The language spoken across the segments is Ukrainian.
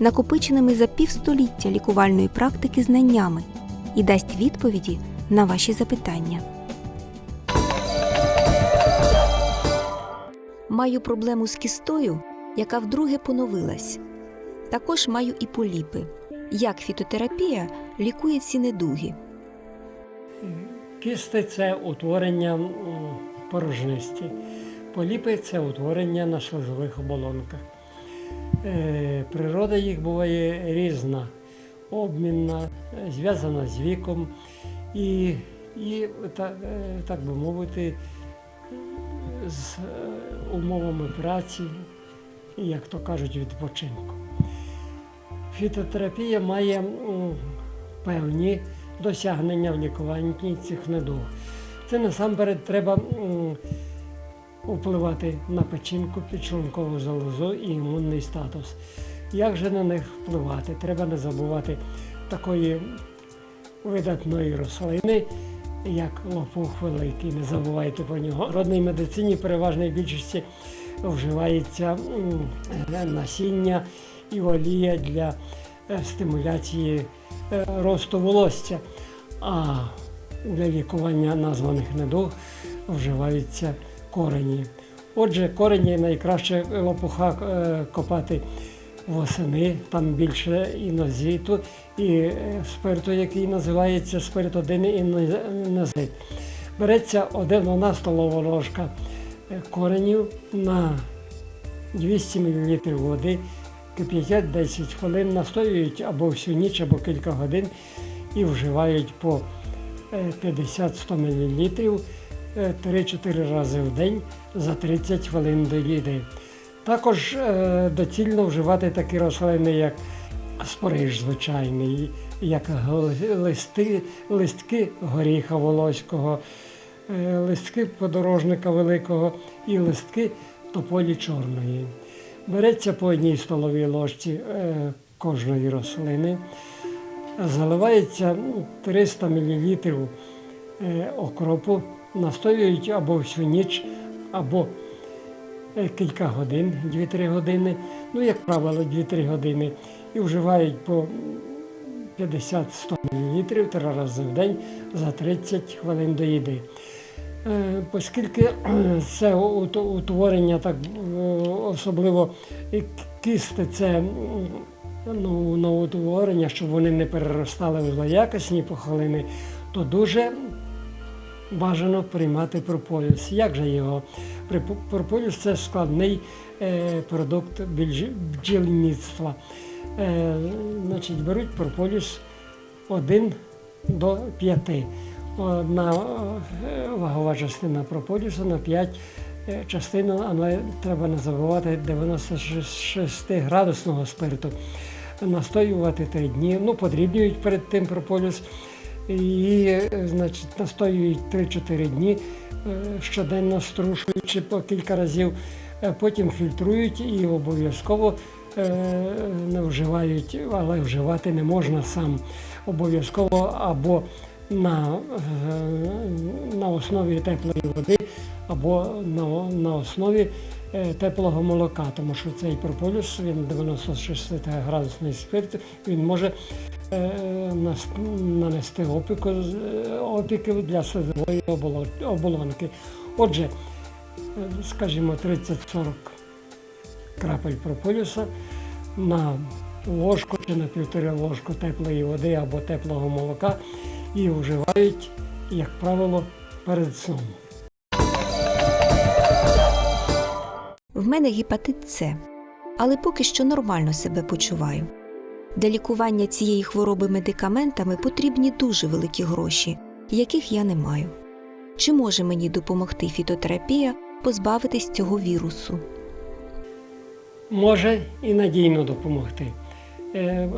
накопиченими за півстоліття лікувальної практики знаннями і дасть відповіді на ваші запитання. Маю проблему з кістою, яка вдруге поновилась. Також маю і поліпи. Як фітотерапія лікує ці недуги? Кісти це утворення порожнисті. Поліпи це утворення на слизових оболонках. Е, Природа їх буває різна, обмінна, е, зв'язана з віком і, і так, е, так би мовити, з умовами праці, як то кажуть, відпочинку. Фітотерапія має певні досягнення в лікуванні цих недуг. Це насамперед треба впливати на печінку, підшлункову залозу і імунний статус. Як же на них впливати? Треба не забувати такої видатної рослини, як лопух великий. Не забувайте про нього. В родній медицині переважній більшості вживається насіння і олія для е, стимуляції е, росту волосся. А для лікування названих недуг вживаються корені. Отже, корені найкраще лопуха е, копати восени, там більше інозиту і е, спирту, який називається спиртодин інозит. Береться одна столова ложка е, коренів на 200 мл води, кип'ятять 10 хвилин, настоюють або всю ніч, або кілька годин і вживають по е, 50-100 мл 3-4 рази в день за 30 хвилин до їди. Також е, доцільно вживати такі рослини, як спориш звичайний, як листи, листки горіха волоського, е, листки подорожника великого і листки тополі чорної. Береться по одній столовій ложці е, кожної рослини, заливається ну, 300 мл е, окропу, настоюють або всю ніч, або е, кілька годин, 2-3 години, ну, як правило, 2-3 години, і вживають по 50-100 мл три рази в день за 30 хвилин до їди. Е, Оскільки це утворення, так е, особливо і кісти, це ну, утворення, щоб вони не переростали в злоякісні пухлини, то дуже бажано приймати прополіс. Як же його? Прополіс це складний е, продукт бджільництва. Е, значить, беруть прополіс 1 до 5. Одна е, вагова частина прополісу на 5 е, частину, але треба не забувати 96 градусного спирту. Настоювати 3 дні. Ну, подрібнюють перед тим прополіс і е, значить, настоюють 3-4 дні, е, щоденно струшуючи по кілька разів, Е, потім фільтрують і обов'язково не вживають, але вживати не можна сам. Обов'язково або на, на основі теплої води, або на, на основі теплого молока, тому що цей прополіс, він 96 градусний спирт, він може е, нанести опіку, е, опіки для слизової оболонки. Отже, е, скажімо, 30-40 крапель прополіса на ложку чи на півтори ложку теплої води або теплого молока і вживають, як правило, перед сном. В мене гепатит С, але поки що нормально себе почуваю. Для лікування цієї хвороби медикаментами потрібні дуже великі гроші, яких я не маю. Чи може мені допомогти фітотерапія позбавитись цього вірусу? може і надійно допомогти. Е, е,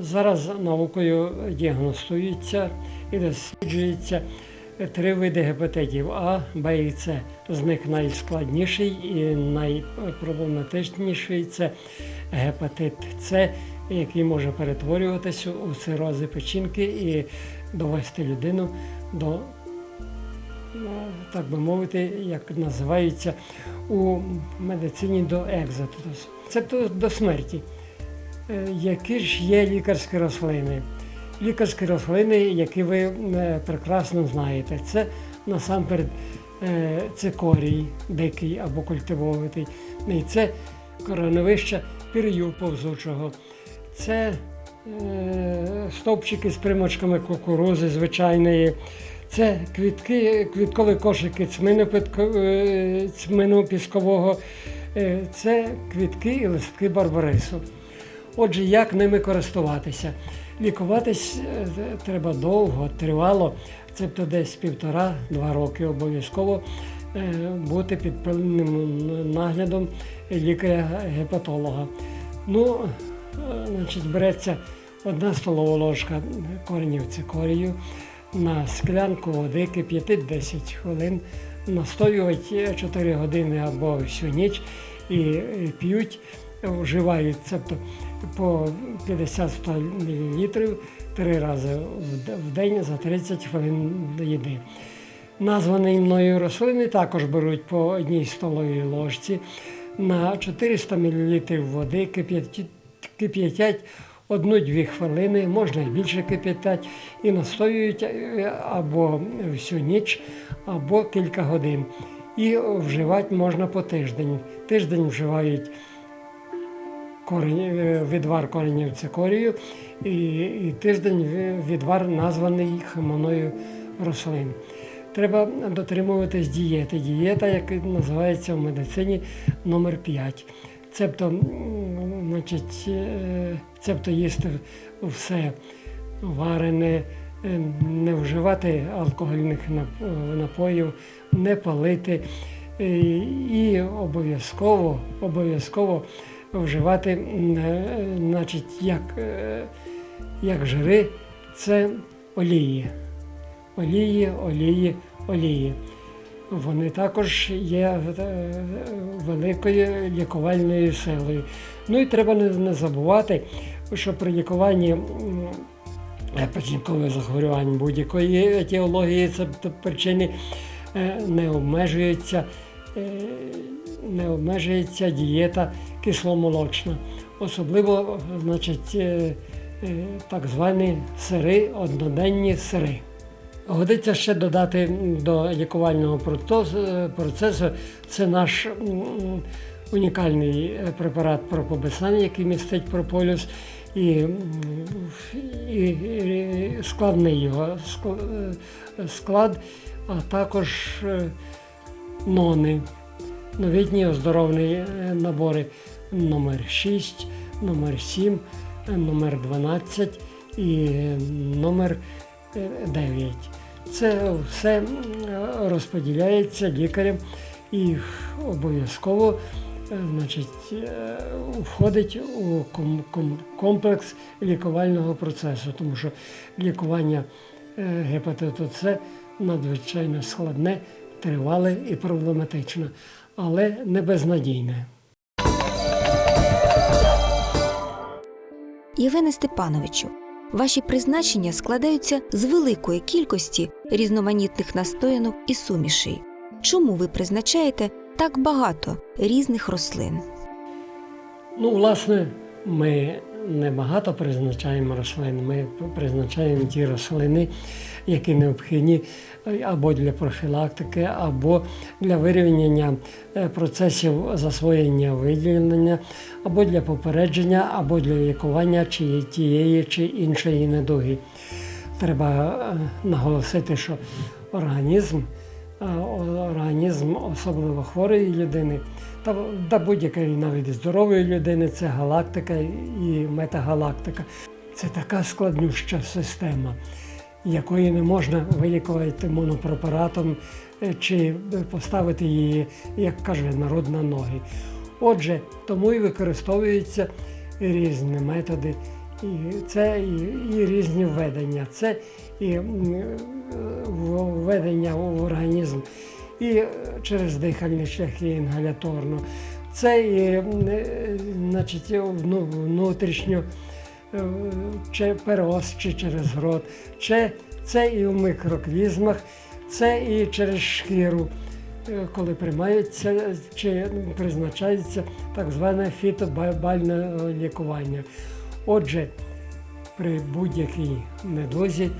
Зараз наукою діагностується і досліджується три види гепатитів А, Б і С. З них найскладніший і найпроблематичніший це гепатит С, який може перетворюватися у цирози печінки і довести людину до, ну, так би мовити, як називається у медицині до екзотус. Це до, до смерті. Е, Які ж є лікарські рослини? Лікарські рослини, які ви е, прекрасно знаєте, це насамперед е, цикорій, дикий або культивований, це короновище пір'ю повзучого, це е, стовпчики з примочками кукурузи звичайної, це квітки, квіткові кошики цмину, піскового, це квітки і листки барбарису. Отже, як ними користуватися? Лікуватись е, треба довго, тривало, тобто десь півтора-два роки обов'язково е, бути під пильним наглядом лікаря-гепатолога. Ну, е, значить, береться одна столова ложка коренів цикорію на склянку води кип'ятить 10 хвилин, настоюють 4 години або всю ніч і п'ють, вживають тобто по 50-100 мл три рази в день за 30 хвилин їди. Названі мною рослини також беруть по одній столовій ложці на 400 мл води, кип'ятять одну-дві хвилини, можна і більше кип'ятять, і настоюють е, або всю ніч, або кілька годин. І вживати можна по тиждень. Тиждень вживають корень, е, відвар коренів цикорію і, і тиждень відвар названий хмоною рослин. Треба дотримуватись дієти. Дієта, яка називається в медицині номер 5. Цебто, значить, е, цебто їсти все варене, е, не вживати алкогольних напоїв, не палити і обов'язково, обов'язково вживати, е, значить, як, е, як жири, це олії. Олії, олії, олії. Вони також є е, великою лікувальною силою. Ну і треба не, забувати, що при лікуванні печінкових захворювань будь-якої етіології, це причини не обмежується, не обмежується дієта кисломолочна. Особливо, значить, е, е, так звані сири, одноденні сири. Годиться ще додати до лікувального процесу, процесу це наш унікальний е, препарат пропобесан, який містить прополюс, і, і, складний його е, склад, а також е, нони, новітні оздоровні е, набори номер 6, номер 7, е, номер 12 і е, номер е, 9. Це все розподіляється лікарем і обов'язково е, значить, е, входить у ком- ком- комплекс лікувального процесу, тому що лікування е, гепатиту С надзвичайно складне, тривале і проблематичне, але не безнадійне. Євгене Степановичу, ваші призначення складаються з великої кількості різноманітних настоянок і сумішей. Чому ви призначаєте так багато різних рослин? Ну, власне, ми не багато призначаємо рослин, ми призначаємо ті рослини, які необхідні е, або для профілактики, або для вирівняння е, процесів засвоєння виділення, або для попередження, або для лікування тієї чи іншої недуги. Треба е, наголосити, що організм організм особливо хворої людини, та, та будь-якої навіть здорової людини це галактика і метагалактика. Це така складнюща система, якої не можна вилікувати монопрепаратом е, чи поставити її, як каже народ, на ноги. Отже, тому і використовуються різні методи І це і, і різні введення, це і е, введення в організм і е, через дихальні шляхи інгаляторно. Це і е, значить, вну- внутрішньо е, чи перос, чи через рот, чи це і в микроклізмах, це і через шкіру, е, коли приймається чи призначається так зване фітобальне лікування. Отже, при будь-якій недозі,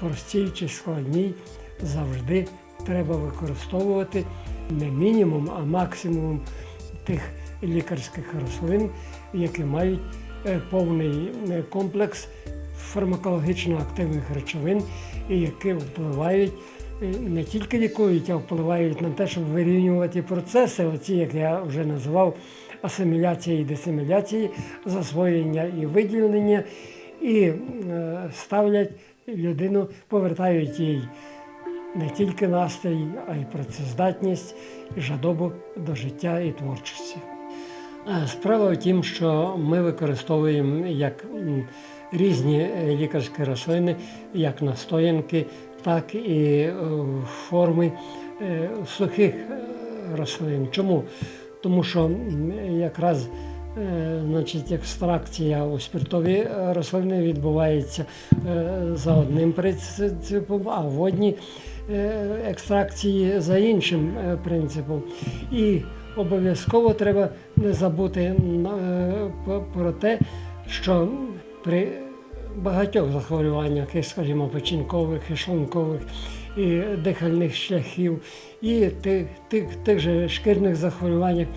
простій чи складній, завжди треба використовувати не мінімум, а максимум тих лікарських рослин, які мають е, повний е, комплекс фармакологічно активних речовин, і які впливають е, не тільки лікують, а впливають на те, щоб вирівнювати процеси, оці, як я вже називав, асиміляції і десиміляції, засвоєння і виділення, і ставлять людину, повертають їй не тільки настрій, а й працездатність і жадобу до життя і творчості. Е, Справа в тім, що ми використовуємо як різні е, лікарські рослини, як настоянки, так і е, форми сухих рослин. Чому? Тому що якраз значить, екстракція у спиртові рослини відбувається за одним принципом, а в водній е, екстракції за іншим е, принципом. І обов'язково треба не забути е, про те, що при багатьох захворюваннях, скажімо, печінкових, і шлункових, і дихальних шляхів, і тих, тих, тих же шкірних захворюваннях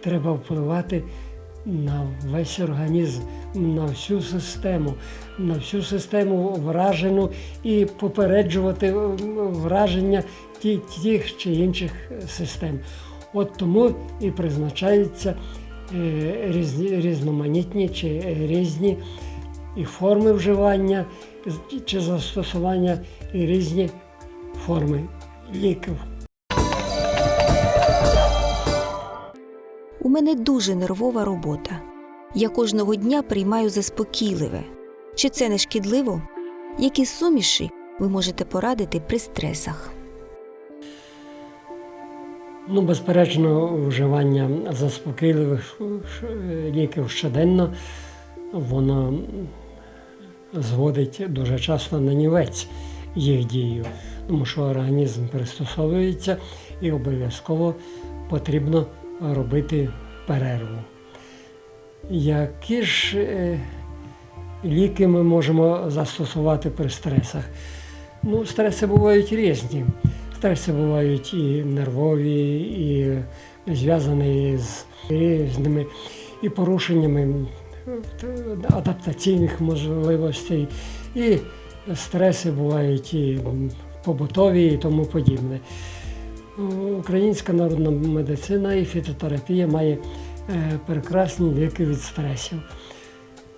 треба впливати на весь організм, на всю систему, на всю систему вражену і попереджувати враження тих чи інших систем. От тому і призначаються е, різноманітні чи е, різні і форми вживання чи застосування, і різні форми ліків. Мене дуже нервова робота. Я кожного дня приймаю заспокійливе. Чи це не шкідливо? Які суміші ви можете порадити при стресах? Ну, безперечно, вживання заспокійливих ліків щоденно, воно зводить дуже часто на нівець їх дію, тому що організм пристосовується і обов'язково потрібно робити перерву. Які ж е, ліки ми можемо застосувати при стресах? Ну, стреси бувають різні. Стреси бувають і нервові, і зв'язані з різними і порушеннями е, адаптаційних можливостей, і стреси бувають і побутові, і тому подібне. Українська народна медицина і фітотерапія має е, прекрасні ліки від стресів.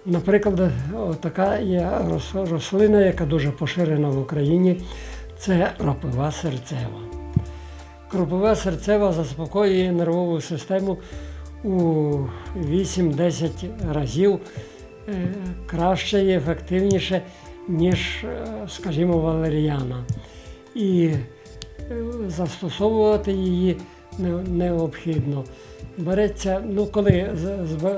Наприклад, така є рослина, яка дуже поширена в Україні, це кропива серцева. Кропива серцева заспокоює нервову систему у 8-10 разів е, краще і ефективніше, ніж, е, скажімо, валеріана. І застосовувати її необхідно. Береться, ну коли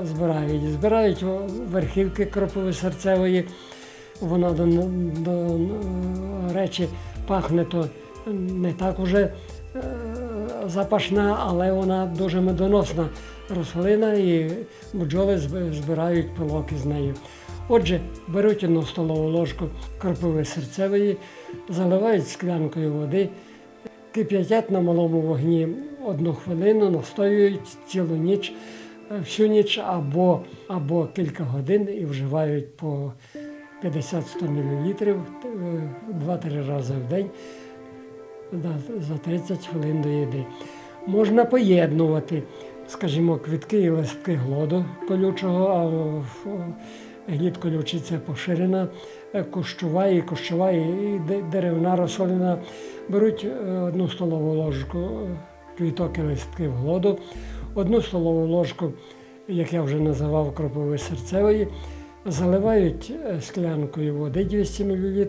збирають, збирають верхівки кропиви серцевої, вона до, до речі пахне то не так уже е, запашна, але вона дуже медоносна рослина і бджоли збирають пилок із нею. Отже, беруть одну столову ложку кропиви серцевої, заливають склянкою води, кип'ятять на малому вогні одну хвилину, настоюють цілу ніч, е, всю ніч або, або кілька годин і вживають по 50-100 мл 2-3 рази в день за 30 хвилин до їди. Можна поєднувати, скажімо, квітки і листки глоду колючого, в- колючий це поширена е, кущова і кущова і деревна рослина. Беруть е, одну столову ложку е, квіток і листків глоду, одну столову ложку, як я вже називав, кропиви серцевої, Заливають склянкою води 200 мл,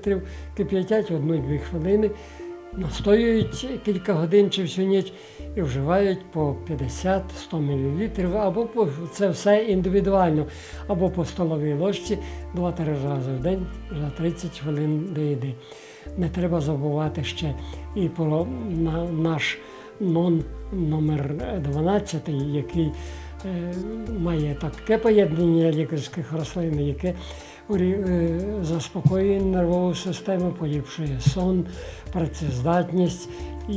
кип'ятять 1-2 хвилини, настоюють кілька годин чи всю ніч і вживають по 50-100 мл, або по, це все індивідуально, або по столовій ложці 2-3 рази в день за 30 хвилин до їди. Не треба забувати ще і про на, наш нон номер 12, який е, має таке поєднання лікарських рослин, яке заспокоює нервову систему, поліпшує сон, працездатність і,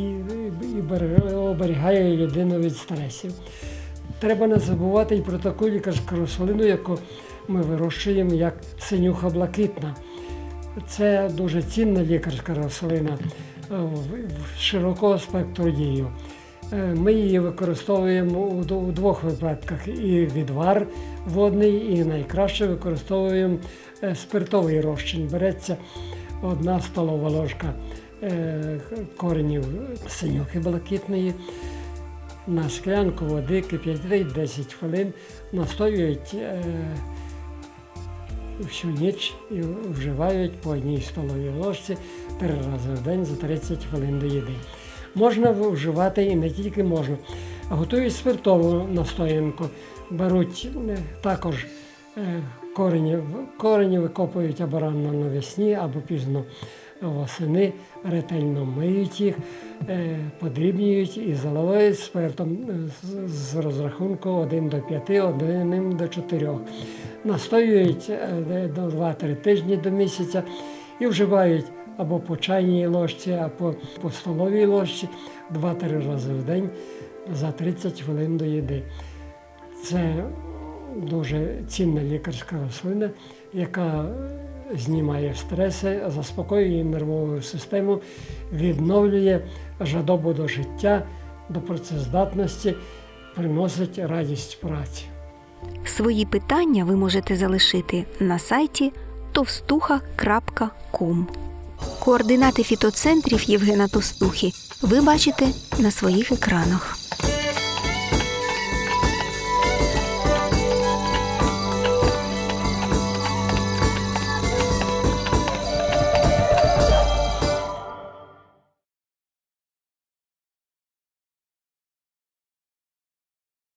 і оберігає людину від стресів. Треба не забувати і про таку лікарську рослину, яку ми вирощуємо як синюха блакитна. Це дуже цінна лікарська рослина е, широкого спектру дію. Е, Ми її використовуємо у двох випадках: і відвар водний, і найкраще використовуємо е, спиртовий розчин. Береться одна столова ложка е, коренів синюхи блакитної, на склянку води кип'ятить 10 хвилин, настоюють всю ніч і вживають по одній столовій ложці три рази в день за 30 хвилин до їди. Можна вживати і не тільки можна. Готують спиртову настоянку, беруть е, також е, корені, корені викопують або рано навесні, або пізно восени, ретельно миють їх, е, подрібнюють і заливають спиртом з- розрахунку 1 до 5, 1 до 4. Настоюють до 2-3 тижні до місяця і вживають або по чайній ложці, або по столовій ложці 2-3 рази в день за 30 хвилин до їди. Це дуже цінна лікарська рослина, яка знімає стреси, заспокоює нервову систему, відновлює жадобу до життя, до працездатності, приносить радість праці. Свої питання ви можете залишити на сайті товстуха.ком. Координати фітоцентрів Євгена Тостухи ви бачите на своїх екранах.